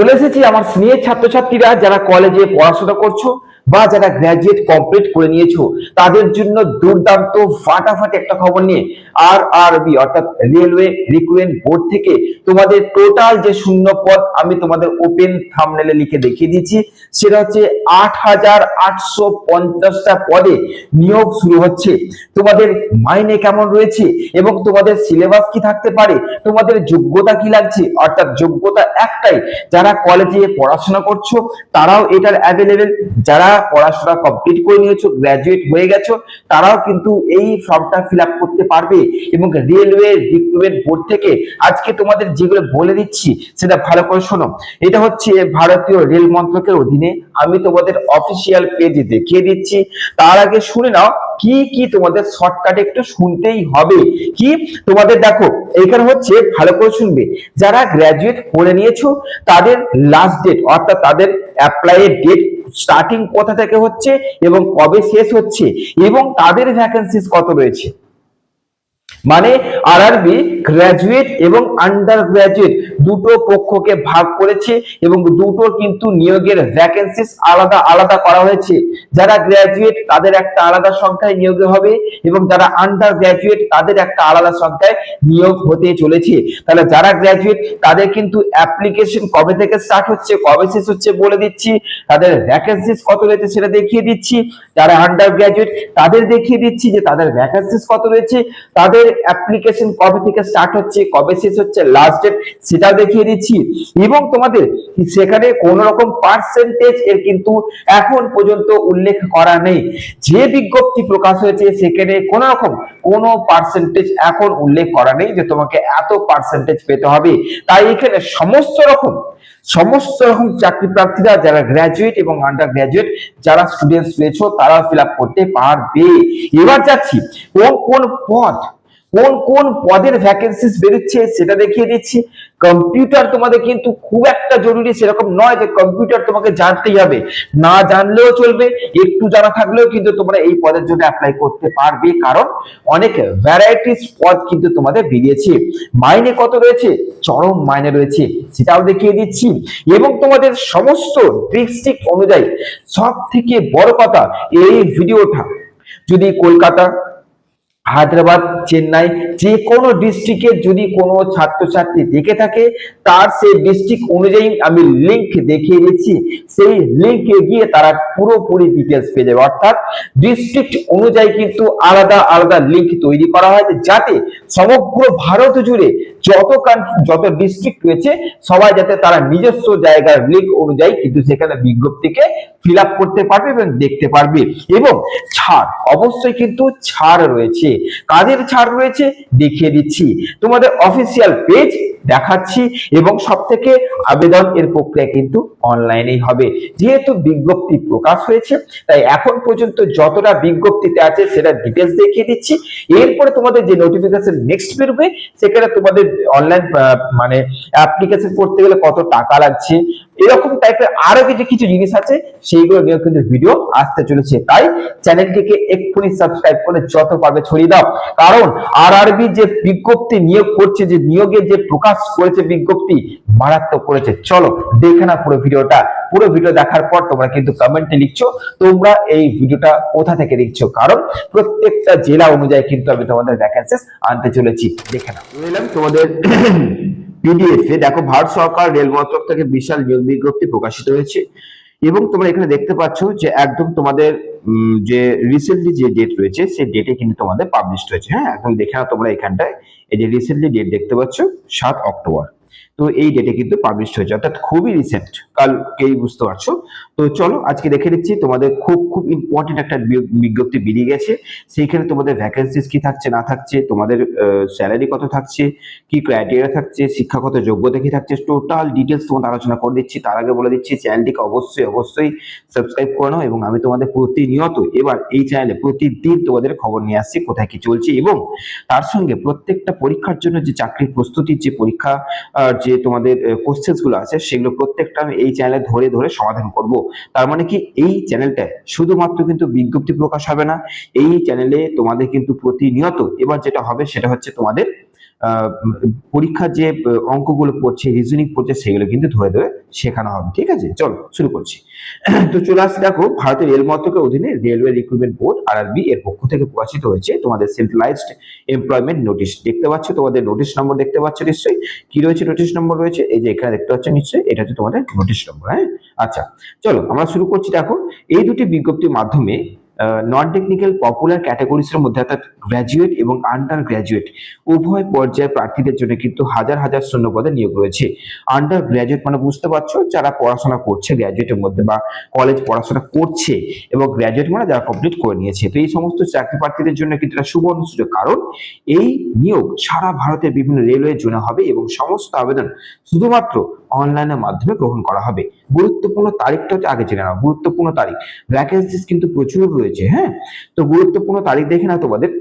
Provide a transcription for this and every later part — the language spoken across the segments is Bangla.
চলে এসেছি আমার সিনিয়র ছাত্রছাত্রীরা যারা কলেজে পড়াশোনা করছ। বা যারা গ্র্যাজুয়েট কমপ্লিট করে নিয়েছো, তাদের জন্য দুর্দান্ত ফাটাফাটি একটা খবর নিয়ে আর আরবি অর্থাৎ রেলওয়ে রিক্রুটমেন্ট বোর্ড থেকে তোমাদের টোটাল যে শূন্য পদ আমি তোমাদের ওপেন থামনেলে লিখে দেখিয়ে দিয়েছি সেটা হচ্ছে আট হাজার পদে নিয়োগ শুরু হচ্ছে। তোমাদের মাইনে কেমন রয়েছে এবং তোমাদের সিলেবাস কি থাকতে পারে? তোমাদের যোগ্যতা কি লাগছে? অর্থাৎ যোগ্যতা একটাই, যারা কলেজে পড়াশোনা করছ, তারাও এটার অ্যাভেলেবেল যারা পড়াশোনা কমপ্লিট করে নিয়েছো গ্র্যাজুয়েট হয়ে গেছো, তারাও কিন্তু এই ফর্মটা ফিল করতে পারবে এবং রেলওয়ে রিক্রুটমেন্ট বোর্ড থেকে আজকে তোমাদের যেগুলো বলে দিচ্ছি, সেটা ভালো করে শোনো। এটা হচ্ছে ভারতীয় রেল মন্ত্রকের অধীনে আমি তোমাদের অফিসিয়াল পেজে দেখিয়ে দিচ্ছি। তার আগে শুনে নাও, কি কি তোমাদের শর্টকাটে একটু শুনতেই হবে। কি? তোমাদের দেখো, এখানে হচ্ছে ভালো করে শুনবে। যারা গ্র্যাজুয়েট করে নিয়েছো, তাদের লাস্ট ডেট অর্থাৎ তাদের অ্যাপ্লাই ডেট স্টার্টিং কোথা থেকে হচ্ছে এবং কবে শেষ হচ্ছে এবং তাদের ভ্যাকেন্সিস কত রয়েছে? মানে আরআরবি গ্র্যাজুয়েট এবং আন্ডার গ্র্যাজুয়েট দুটো পক্ষকে ভাগ করেছে এবং দুটো কিন্তু নিয়োগের ভ্যাকেন্সিস আলাদা আলাদা করা হয়েছে। যারা গ্র্যাজুয়েট তাদের একটা আলাদা সংখ্যায় নিয়োগ হবে এবং যারা আন্ডার গ্র্যাজুয়েট তাদের একটা আলাদা সংখ্যায় নিয়োগ হতে চলেছে। তাহলে যারা গ্র্যাজুয়েট তাদের কিন্তু অ্যাপ্লিকেশন কবে থেকে স্টার্ট হচ্ছে, কবে শেষ হচ্ছে বলে দিচ্ছি। তাদের ভ্যাকেন্সিস কত রয়েছে সেটা দেখিয়ে দিচ্ছি। যারা আন্ডার গ্র্যাজুয়েট তাদের দেখিয়ে দিচ্ছি যে তাদের ভ্যাকেন্সিস কত রয়েছে। তাদের অ্যাপ্লিকেশন কবে থেকে স্টার্ট হচ্ছে, কবে শেষ হচ্ছে লাস্ট ডেট সেটাও দেখিয়ে দিচ্ছি। এবং তোমাদের সেখানে কোন রকম পার্সেন্টেজ এর কিন্তু এখন পর্যন্ত উল্লেখ করা নেই। যে বিজ্ঞপ্তি প্রকাশ হয়েছে, সেখানে কোন রকম কোন পার্সেন্টেজ এখন উল্লেখ করা নেই যে তোমাকে এত পার্সেন্টেজ পেতে হবে। তাই এখানে সমস্ত রকম সমস্ত রকম চাকরি প্রার্থীরা যারা গ্র্যাজুয়েট এবং আন্ডার গ্র্যাজুয়েট যারা স্টুডেন্টস রয়েছে তারা ফিল করতে পারবে। এবার যাচ্ছি, কোন কোন পদ কোন কোন পদের ভ্যাকেন্সিস বেরোচ্ছে সেটা দেখিয়ে দিচ্ছি। কম্পিউটার তোমাদের কিন্তু খুব একটা জরুরি সেরকম নয় যে কম্পিউটার তোমাকে জানতেই হবে। না জানলেও চলবে, একটু জানা থাকলেও কিন্তু তোমরা এই পদের জন্য অ্যাপ্লাই করতে পারবে। কারণ অনেক ভ্যারাইটিস পদ কিন্তু তোমাদের বেরিয়েছে। মাইনে কত রয়েছে? চরম মাইনে রয়েছে, সেটাও দেখিয়ে দিচ্ছি। এবং তোমাদের সমস্ত ডিস্ট্রিক্ট অনুযায়ী সব থেকে বড় কথা এই ভিডিওটা যদি কলকাতা হায়দ্রাবাদ, চেন্নাই যে কোনো ডিস্ট্রিক্টের যদি কোনো ছাত্রছাত্রী দেখে থাকে, তার সেই ডিস্ট্রিক্ট অনুযায়ী আমি লিঙ্ক দেখিয়ে দিচ্ছি। সেই লিঙ্কে গিয়ে তারা পুরোপুরি ডিটেলস পেয়ে যাবে। অর্থাৎ ডিস্ট্রিক্ট অনুযায়ী কিন্তু আলাদা আলাদা লিঙ্ক তৈরি করা হয় যাতে সমগ্র ভারত জুড়ে যত যত ডিস্ট্রিক্ট রয়েছে, সবাই যাতে তারা নিজস্ব জায়গার লিঙ্ক অনুযায়ী কিন্তু সেখানে বিজ্ঞপ্তিকে ফিল করতে পারবে এবং দেখতে পারবে। এবং ছাড়, অবশ্যই কিন্তু ছাড় রয়েছে। কাদের ছাড় রয়েছে? দেখিয়ে দিচ্ছি। তোমাদের অফিসিয়াল পেজ দেখাচ্ছি এবং সব থেকে আবেদন এর প্রক্রিয়া কিন্তু অনলাইনেই হবে। যেহেতু বিজ্ঞপ্তি প্রকাশ হয়েছে, তাই এখন পর্যন্ত যতটা বিজ্ঞপ্তিতে আছে সেটা ডিটেলস দেখিয়ে দিচ্ছি। এরপরে তোমাদের যে নোটিফিকেশন নেক্সট বেরোবে সেখানে তোমাদের অনলাইন মানে অ্যাপ্লিকেশন করতে গেলে কত টাকা লাগছে, এরকম টাইপের আরও কিছু কিছু জিনিস আছে, সেইগুলো নিয়ে কিন্তু ভিডিও আসতে চলেছে। তাই চ্যানেলটিকে এক্ষুনি সাবস্ক্রাইব করে যত পারবে ছড়িয়ে দাও। কারণ আরআরবি যে বিজ্ঞপ্তি নিয়োগ করছে, যে নিয়োগের যে প্রকাশ করেছে বিজ্ঞপ্তি, মারাত্মক করেছে। চলো দেখে না পুরো ভিডিওটা পুরো ভিডিও দেখার পর তোমরা কিন্তু কমেন্টে লিখছো, তোমরা এই ভিডিওটা কোথা থেকে দেখছ? কারণ প্রত্যেকটা জেলা অনুযায়ী কিন্তু আমি তোমাদের ভ্যাকেন্সিস আনতে চলেছি। দেখে নাও। তোমাদের পিডিএফ এ দেখো, ভারত সরকার রেল মন্ত্রক থেকে বিশাল নিয়োগ বিজ্ঞপ্তি প্রকাশিত হয়েছে এবং তোমরা এখানে দেখতে পাচ্ছ যে একদম তোমাদের যে রিসেন্টলি যে ডেট রয়েছে, সেই ডেটে কিন্তু তোমাদের পাবলিশড হয়েছে। হ্যাঁ একদম দেখে নাও তোমরা এখানটায়। এই যে রিসেন্টলি ডেট দেখতে পাচ্ছ, সাত অক্টোবর। তো এই ডেটে কিন্তু পাবলিশড হয়েছে। অর্থাৎ খুবই রিসেন্ট কালকেই বুঝতে পারছ। তো চলো, আজকে দেখে দিচ্ছি তোমাদের খুব খুব ইম্পর্টেন্ট একটা বিজ্ঞ- বিজ্ঞপ্তি বেরিয়ে গেছে। সেইখানে তোমাদের ভ্যাকেন্সিস কি থাকছে, না থাকছে, তোমাদের স্যালারি কত থাকছে, কি ক্রাইটেরিয়া থাকছে, শিক্ষাগত যোগ্যতা কি থাকছে টোটাল ডিটেলস তোমাদের আলোচনা করে দিচ্ছি। তার আগে বলে দিচ্ছি, চ্যানেলটিকে অবশ্যই অবশ্যই সাবস্ক্রাইব করে নাও এবং আমি তোমাদের প্রতিনিয়ত, এবার এই চ্যানেলে প্রতিদিন তোমাদের খবর নিয়ে আসছি, কোথায় কি চলছে এবং তার সঙ্গে প্রত্যেকটা পরীক্ষার জন্য যে চাকরির প্রস্তুতির যে পরীক্ষা যে যে তোমাদের কোশ্চেন্সগুলো আছে, সেগুলো প্রত্যেকটা আমি এই চ্যানেলে ধরে ধরে সমাধান করব। তার মানে কি, এই চ্যানেলটা শুধুমাত্র কিন্তু বিজ্ঞপ্তি প্রকাশ হবে না, এই চ্যানেলে তোমাদের কিন্তু প্রতিনিয়ত এবার যেটা হবে সেটা হচ্ছে তোমাদের পরীক্ষার যে অঙ্কগুলো পড়ছে রিজনিং পড়ছে, সেগুলো কিন্তু ধরে ধরে শেখানো হবে, ঠিক আছে? চলো, শুরু করছি। তো চলে আসছে, দেখো, ভারতের রেল মন্ত্রকের অধীনে রেলওয়ে রিক্রুটমেন্ট বোর্ড আরআরবি এর পক্ষ থেকে প্রকাশিত হয়েছে তোমাদের সেন্ট্রালাইজড এমপ্লয়মেন্ট নোটিশ দেখতে পাচ্ছ, তোমাদের নোটিশ নম্বর দেখতে পাচ্ছ নিশ্চয়ই? কি রয়েছে নোটিশ নম্বর রয়েছে? এই যে এখানে দেখতে পাচ্ছ নিশ্চয়ই, এটা হচ্ছে তোমাদের নোটিশ নম্বর হ্যাঁ? আচ্ছা চলো, আমরা শুরু করছি, দেখো, এই দুটি বিজ্ঞপ্তির মাধ্যমে নন টেকনিক্যাল পপুলার ক্যাটাগরিজের মধ্যে অর্থাৎ গ্র্যাজুয়েট এবং আন্ডার গ্র্যাজুয়েট উভয় পর্যায়ের প্রার্থীদের জন্য কিন্তু হাজার হাজার শূন্য পদে নিয়োগ রয়েছে। আন্ডার গ্র্যাজুয়েট মানে বুঝতে পারছ, যারা পড়াশোনা করছে গ্র্যাজুয়েটের মধ্যে বা কলেজ পড়াশোনা করছে এবং গ্র্যাজুয়েট মানে যারা কমপ্লিট করে নিয়েছে। তো এই সমস্ত চাকরি প্রার্থীদের জন্য কিন্তু এটা সুবর্ণ সুযোগ কারণ এই নিয়োগ সারা ভারতের বিভিন্ন রেলওয়ে জোনে হবে এবং সমস্ত আবেদন শুধুমাত্র অনলাইনের মাধ্যমে গ্রহণ করা হবে। গুরুত্বপূর্ণ তারিখটা আগে জেনে নাও, গুরুত্বপূর্ণ তারিখ। ভ্যাকেন্সিস কিন্তু প্রচুর রয়েছে। হ্যাঁ? তো গুরুত্বপূর্ণ তারিখ দেখে না তোমাদের।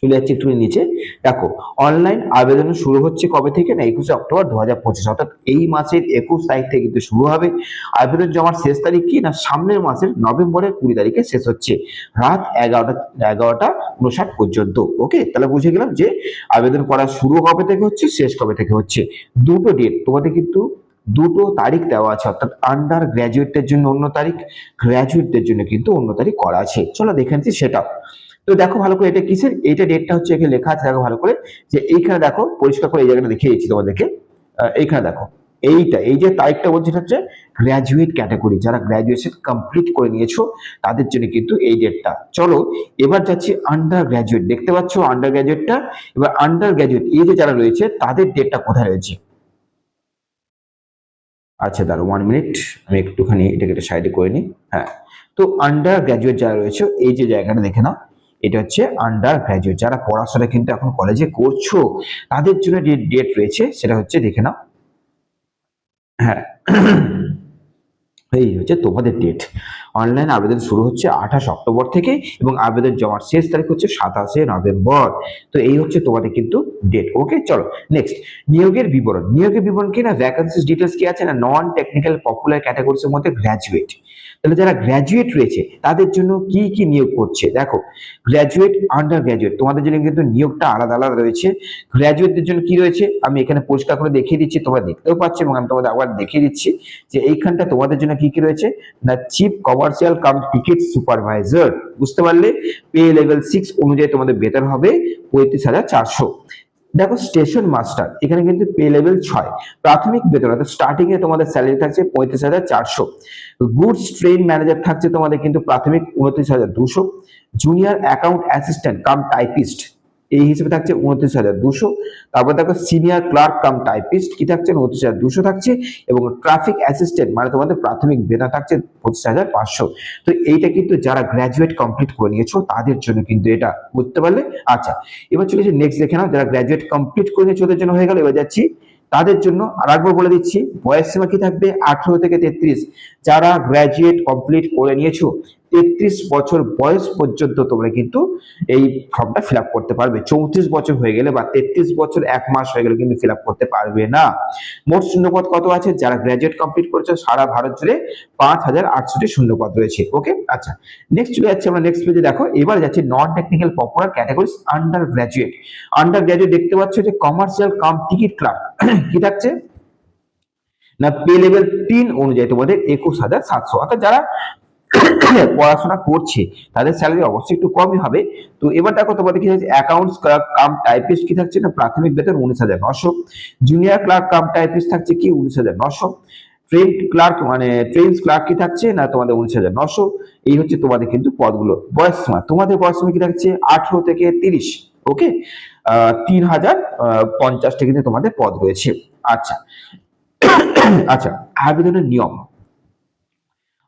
চলে যাচ্ছে একটু নিচে। দেখো অনলাইন আবেদন শুরু হচ্ছে কবে থেকে? না, একুশে অক্টোবর দু হাজার পঁচিশ। অর্থাৎ এই মাসের একুশ তারিখ থেকে কিন্তু শুরু হবে। আবেদন জমার শেষ তারিখ কি? না, সামনের মাসের নভেম্বরের কুড়ি তারিখে শেষ হচ্ছে। রাত এগারোটা এগারোটা উনষাট পর্যন্ত। ওকে তাহলে বুঝে গেলাম যে আবেদন করা শুরু কবে থেকে হচ্ছে, শেষ কবে থেকে হচ্ছে? দুটো ডেট তোমাদের কিন্তু দুটো তারিখ দেওয়া আছে, অর্থাৎ আন্ডার গ্র্যাজুয়েটদের জন্য অন্য তারিখ গ্র্যাজুয়েটদের জন্য কিন্তু অন্য তারিখ করা আছে। চলো দেখে নিচ্ছি সেটা তো দেখো ভালো করে এটা কিসের? এইটা ডেটটা হচ্ছে এখানে লেখা আছে, দেখো ভালো করে। যে এইখানে দেখো, পরিষ্কার করে এই জায়গাটা দেখিয়ে দিচ্ছি তোমাদেরকে এইখানে দেখো, এইটা, এই যে তারিখটা বলছে এটা হচ্ছে গ্র্যাজুয়েট ক্যাটাগরি যারা গ্র্যাজুয়েশন কমপ্লিট করে নিয়েছো, তাদের জন্য কিন্তু এই ডেটটা চলো, এবার যাচ্ছি আন্ডার গ্র্যাজুয়েট দেখতে পাচ্ছ আন্ডার গ্র্যাজুয়েটটা এবার আন্ডার গ্র্যাজুয়েট এই যে যারা রয়েছে, তাদের ডেটটা কোথায় রয়েছে? আচ্ছা দাঁড়ো ওয়ান মিনিট আমি একটুখানি এটাকে একটা সাইডে করে নিই। হ্যাঁ তো আন্ডার গ্র্যাজুয়েট যারা রয়েছে, এই যে জায়গাটা দেখে নাও, এটা হচ্ছে আন্ডার গ্র্যাজুয়েট যারা পড়াশোনা কিন্তু এখন কলেজে করছ, তাদের জন্য যে ডেট রয়েছে, সেটা হচ্ছে দেখে নাও। হ্যাঁ এই হচ্ছে তোমাদের ডেট অনলাইন আবেদন শুরু হচ্ছে আঠাশ অক্টোবর থেকে এবং আবেদন জমার শেষ তারিখ হচ্ছে সাতাশে নভেম্বর। তো এই হচ্ছে তোমাদের কিন্তু ডেট ওকে চলো নেক্সট নিয়োগের বিবরণ। নিয়োগের বিবরণ কি না? ভ্যাকান্সিস ডিটেলস কি আছে না? নন টেকনিক্যাল পপুলার ক্যাটাগরিজের মধ্যে গ্র্যাজুয়েট তাহলে যারা গ্র্যাজুয়েট রয়েছে, তাদের জন্য কি কি নিয়োগ করছে? দেখো গ্র্যাজুয়েট আন্ডার গ্র্যাজুয়েট তোমাদের জন্য কিন্তু নিয়োগটা আলাদা আলাদা রয়েছে। গ্র্যাজুয়েটদের জন্য কি রয়েছে? আমি এখানে পরিষ্কার করে দেখিয়ে দিচ্ছি, তোমরা দেখতেও পাচ্ছ এবং আমি তোমাদের আবার দেখিয়ে দিচ্ছি যে এইখানটা তোমাদের জন্য কি কি রয়েছে? না chief commercial cum ticket supervisor বুঝতে পারলে? পে লেভেল সিক্স অনুযায়ী তোমাদের বেতন হবে পঁয়ত্রিশ হাজার চারশো। দেখো স্টেশন মাস্টার এখানে কিন্তু পে লেভেল ছয়। প্রাথমিক বেতন, অর্থাৎ স্টার্টিং এ তোমাদের স্যালারি থাকছে পঁয়ত্রিশ হাজার চারশো। গুডস ট্রেন ম্যানেজার থাকছে তোমাদের কিন্তু প্রাথমিক উনত্রিশ হাজার দুশো। Junior account assistant cum typist এই হিসেবে থাকছে উনত্রিশ হাজার দুশো। তারপর দেখো সিনিয়র ক্লার্ক কাম টাইপিস্ট কি থাকছে? উনত্রিশ হাজার দুশো থাকছে এবং ট্রাফিক অ্যাসিস্ট্যান্ট মানে তোমাদের প্রাথমিক বেতন থাকছে পঁচিশ হাজার পাঁচশো। তো এইটা কিন্তু যারা গ্র্যাজুয়েট কমপ্লিট করে নিয়েছো, তাদের জন্য কিন্তু এটা বুঝতে পারলে? আচ্ছা এবার চলে নেক্সট দেখে নাও, যারা গ্র্যাজুয়েট কমপ্লিট করে নিয়েছো, ওদের জন্য হয়ে গেল, এবার যাচ্ছি। তাদের জন্য আর একবার বলে দিচ্ছি, বয়স সীমা কি থাকবে? আঠারো থেকে তেত্রিশ। যারা গ্র্যাজুয়েট কমপ্লিট করে নিয়েছো তেত্রিশ বছর বয়স পর্যন্ত তোমরা কিন্তু এই ফর্মটা ফিল করতে পারবে। চৌত্রিশ বছর হয়ে গেলে বা তেত্রিশ বছর এক মাস হয়ে গেলে কিন্তু ফিল করতে পারবে না। মোট শূন্যপদ কত আছে? যারা গ্র্যাজুয়েট কমপ্লিট করেছে, সারা ভারত জুড়ে পাঁচ হাজার আটষট্টি শূন্যপদ রয়েছে। ওকে আচ্ছা। নেক্সট চলে যাচ্ছে আমরা নেক্সট পেজে দেখো। এবার যাচ্ছে non technical popular categories undergraduate undergraduate দেখতে পাচ্ছ যে কমার্শিয়াল কাম টিকিট ক্লাব কি থাকছে? না পে লেভেল তিন অনুযায়ী তোমাদের একুশ হাজার সাতশো। অর্থাৎ যারা পড়াশোনা করছে, তাদের স্যালারি অবশ্যই একটু কমই হবে। তো এবার দেখো তোমাদের কি হচ্ছে অ্যাকাউন্টস ক্লার্ক কাম টাইপিস্ট কি থাকছে না? প্রাথমিক বেতন উনিশ হাজার নশো। জুনিয়র ক্লার্ক কাম টাইপিস্ট থাকছে কি? উনিশ হাজার নশো। ট্রেন ক্লার্ক মানে ট্রেন্স ক্লার্ক কি থাকছে না তোমাদের উনিশ হাজার নশো? এই হচ্ছে তোমাদের কিন্তু পদগুলো। বয়স সীমা। তোমাদের বয়স সীমা কি থাকছে? আঠেরো থেকে তিরিশ। ওকে তিন হাজার পঞ্চাশটা কিন্তু তোমাদের পদ রয়েছে। আচ্ছা। আচ্ছা আবেদনের নিয়ম।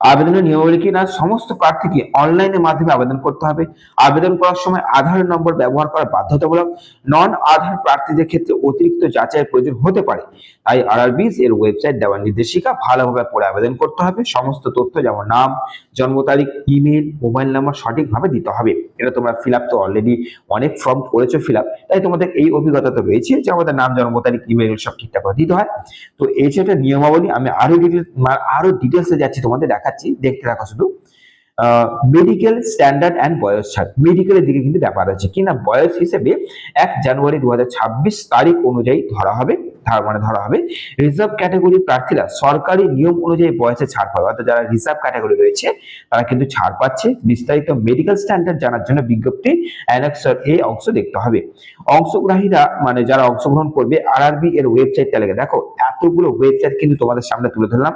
আবেদনের নিয়মাবলী না সমস্ত প্রার্থীকে অনলাইনের মাধ্যমে আবেদন করতে হবে। আবেদন করার সময় আধার নম্বর ব্যবহার করা বাধ্যতামূলক। নন আধার প্রার্থীদের ক্ষেত্রে অতিরিক্ত যাচাইয়ের প্রয়োজন হতে পারে। তাই আরআরবিস এর ওয়েবসাইট দেওয়ার নির্দেশিকা ভালোভাবে পড়ে আবেদন করতে হবে। সমস্ত তথ্য যেমন নাম, জন্ম তারিখ, ইমেল, মোবাইল নাম্বার সঠিকভাবে দিতে হবে। এটা তোমরা ফিল আপ তো অলরেডি অনেক ফর্ম করেছ ফিল আপ। তাই তোমাদের এই অভিজ্ঞতা তো রয়েছে যে আমাদের নাম, জন্ম তারিখ, ইমেল সব ঠিকঠাক দিতে হয়। তো এই যে একটা নিয়মাবলী, আমি আরও ডিটেলস আরও ডিটেলসে যাচ্ছি তোমাদের দেখাচ্ছি, দেখতে থাকো শুধু। মেডিকেল স্ট্যান্ডার্ড অ্যান্ড বয়স ছাড় মেডিকেলের দিকে কিন্তু ব্যাপার আছে কিনা বয়স হিসেবে এক জানুয়ারি দু তারিখ অনুযায়ী ধরা হবে মানে ধরা হবে। রিজার্ভ ক্যাটাগরি প্রার্থীরা সরকারি নিয়ম অনুযায়ী বয়সে ছাড় পাবে। অর্থাৎ যারা রিজার্ভ ক্যাটাগরি রয়েছে, তারা কিন্তু ছাড় পাচ্ছে। বিস্তারিত মেডিকেল স্ট্যান্ডার্ড জানার জন্য বিজ্ঞপ্তি অ্যানেক্সর এ অংশ দেখতে হবে। অংশগ্রাহীরা মানে যারা অংশগ্রহণ করবে আরআরবি এর ওয়েবসাইট তালিকা দেখো এতগুলো ওয়েবসাইট কিন্তু তোমাদের সামনে তুলে ধরলাম।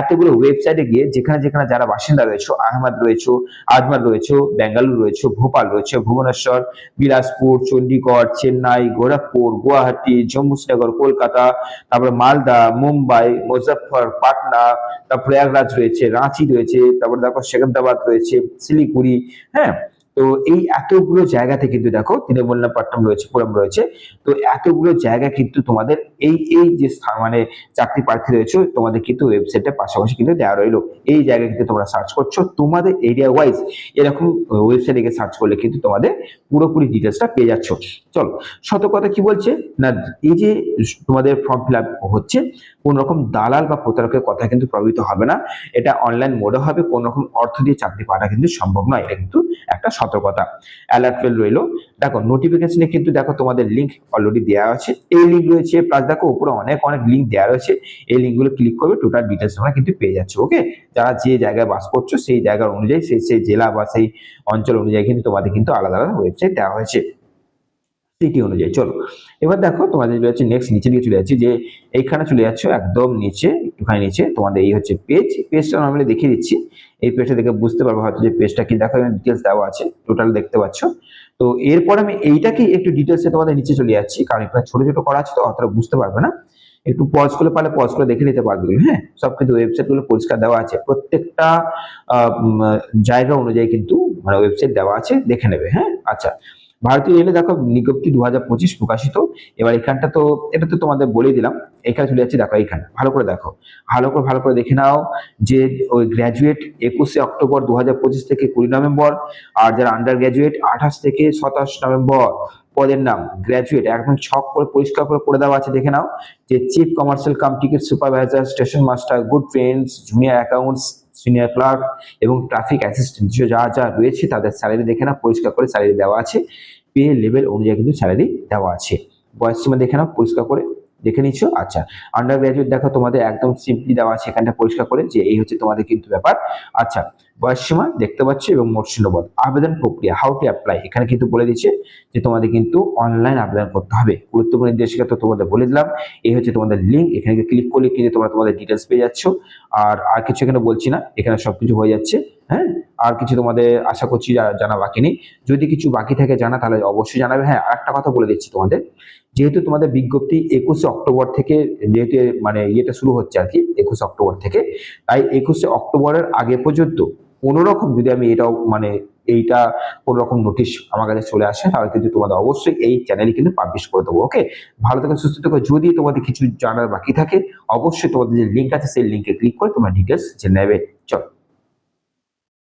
এতগুলো ওয়েবসাইটে গিয়ে যেখানে যেখানে যারা বাসিন্দা রয়েছে, আহমদ রয়েছে, আজমার রয়েছে, বেঙ্গালুরু রয়েছে, ভোপাল রয়েছে, ভুবনেশ্বর, বিলাসপুর চণ্ডীগড় চেন্নাই, গোরখপুর, গুয়াহাটি, জম্মু শ্রীনগর, কলকাতা, তারপরে মালদা, মুম্বাই, মুজফ্ফর, পাটনা, তারপর প্রয়াগরাজ রয়েছে, রাঁচি রয়েছে, তারপরে দেখো সেকেন্দ্রাবাদ রয়েছে, শিলিগুড়ি হ্যাঁ? তো এই এতগুলো জায়গাতে কিন্তু দেখো তৃণমূলনাপট্টম রয়েছে পুরম রয়েছে। তো এতগুলো জায়গা কিন্তু তোমাদের এই এই যে মানে চাকরি প্রার্থী রয়েছে, তোমাদের কিন্তু ওয়েবসাইটের পাশাপাশি কিন্তু দেওয়া রইল। এই জায়গায় কিন্তু তোমরা সার্চ করছ। তোমাদের এরিয়া ওয়াইজ এরকম ওয়েবসাইটে গিয়ে সার্চ করলে কিন্তু তোমাদের পুরোপুরি ডিটেলসটা পেয়ে যাচ্ছ। চলো, সতর্কতা কি বলছে? না, এই যে তোমাদের ফর্ম ফিল হচ্ছে, কোন রকম দালাল বা প্রতারকের কথা কিন্তু প্রভাবিত হবে না। এটা অনলাইন মোডে হবে, কোন রকম অর্থ দিয়ে চাকরি পাওয়াটা কিন্তু সম্ভব নয়। এটা কিন্তু একটা সতর্কতা অ্যালার্ট ফেল রইল। দেখো নোটিফিকেশনে কিন্তু দেখো তোমাদের লিঙ্ক অলরেডি দেওয়া আছে। এই লিঙ্ক রয়েছে প্লাস দেখো উপরে অনেক অনেক লিঙ্ক দেওয়া রয়েছে। এই লিঙ্কগুলো ক্লিক করবে টোটাল ডিটেলস তোমরা কিন্তু পেয়ে যাচ্ছ ওকে যারা যে জায়গায় বাস করছ, সেই জায়গার অনুযায়ী, সেই সেই জেলা বা সেই অঞ্চল অনুযায়ী কিন্তু তোমাদের কিন্তু আলাদা আলাদা ওয়েবসাইট দেওয়া হয়েছে। সিটি অনুযায়ী। চলো, এবার দেখো তোমাদের চলে যাচ্ছে নেক্সট নিচে দিকে চলে যাচ্ছে যে এইখানে চলে যাচ্ছ একদম নিচে, একটুখানি নিচে। তোমাদের এই হচ্ছে পেজ পেজটা নর্মালি দেখিয়ে দিচ্ছি। এই পেজটা দেখে বুঝতে পারব হয়তো যে পেজটা কি দেখো ডিটেলস দেওয়া আছে টোটাল দেখতে পাচ্ছ। তো এরপর আমি এইটাকে একটু ডিটেলসে তোমাদের নিচে চলে যাচ্ছি, কারণ এখানে ছোট ছোট করা আছে তো, অতটা বুঝতে পারবে না। একটু পজ করে পারলে পজ করে দেখে নিতে পারবে হ্যাঁ? সব কিন্তু ওয়েবসাইটগুলো পরিষ্কার দেওয়া আছে। প্রত্যেকটা জায়গা অনুযায়ী কিন্তু মানে ওয়েবসাইট দেওয়া আছে, দেখে নেবে হ্যাঁ? আচ্ছা ভারতীয় রেলে দেখো বিজ্ঞপ্তি দু হাজার পঁচিশ প্রকাশিত। এবার এখানটা তো, এটা তো তোমাদের বলে দিলাম। এখানে চলে যাচ্ছে, দেখো এইখানে। ভালো করে দেখো। ভালো করে ভালো করে দেখে নাও যে ওই গ্র্যাজুয়েট একুশে অক্টোবর দু হাজার পঁচিশ থেকে কুড়ি নভেম্বর আর যারা আন্ডার গ্র্যাজুয়েট আঠাশ থেকে সাতাশ নভেম্বর পদের নাম গ্র্যাজুয়েট একদম ছক করে, পরিষ্কার করে করে দেওয়া আছে, দেখে নাও। যে chief commercial cum ticket supervisor station master good friends junior accounts senior clerk এবং ট্রাফিক অ্যাসিস্ট্যান্ট যা যা রয়েছে তাদের স্যালারি দেখে না পরিষ্কার করে স্যালারি দেওয়া আছে। পে লেভেল অনুযায়ী কিন্তু স্যালারি দেওয়া আছে। বয়স সীমা দেখে না পরিষ্কার করে দেখে নিচ্ছ? আচ্ছা আন্ডার গ্রাজুয়েট দেখো তোমাদের একদম সিম্পলি দেওয়া আছে, এখানটা পরিষ্কার করে যে এই হচ্ছে তোমাদের কিন্তু ব্যাপার। আচ্ছা বয়স সীমা দেখতে পাচ্ছ এবং মোট শূন্যপদ আবেদন প্রক্রিয়া হাউ টু অ্যাপ্লাই এখানে কিন্তু বলে দিচ্ছে যে তোমাদের কিন্তু অনলাইন আবেদন করতে হবে। গুরুত্বপূর্ণ নির্দেশিকা তো তোমাদের বলে দিলাম, এই হচ্ছে তোমাদের লিঙ্ক এখানে ক্লিক করলে কিন্তু তোমরা তোমাদের ডিটেলস পেয়ে যাচ্ছ। আর আর কিছু এখানে বলছি না, এখানে সবকিছু হয়ে যাচ্ছে। হ্যাঁ? আর কিছু তোমাদের আশা করছি জানা বাকি নেই। যদি কিছু বাকি থাকে জানা, তাহলে অবশ্যই জানাবে। হ্যাঁ আর একটা কথা বলে দিচ্ছি তোমাদের। যেহেতু তোমাদের বিজ্ঞপ্তি একুশে অক্টোবর থেকে, যেহেতু মানে ইয়েটা শুরু হচ্ছে আর কি, একুশে অক্টোবর থেকে, তাই একুশে অক্টোবরের আগে পর্যন্ত কোনো রকম যদি আমি এটাও মানে এইটা কোনো রকম নোটিশ আমার কাছে চলে আসে, তাহলে কিন্তু তোমাদের অবশ্যই এই চ্যানেলে কিন্তু পাবলিশ করে দেবো ওকে ভালো থেকে, সুস্থ থেকো। যদি তোমাদের কিছু জানার বাকি থাকে, অবশ্যই তোমাদের যে লিঙ্ক আছে, সেই লিঙ্কে ক্লিক করে তোমরা ডিটেলস জেনে নেবে। চলো।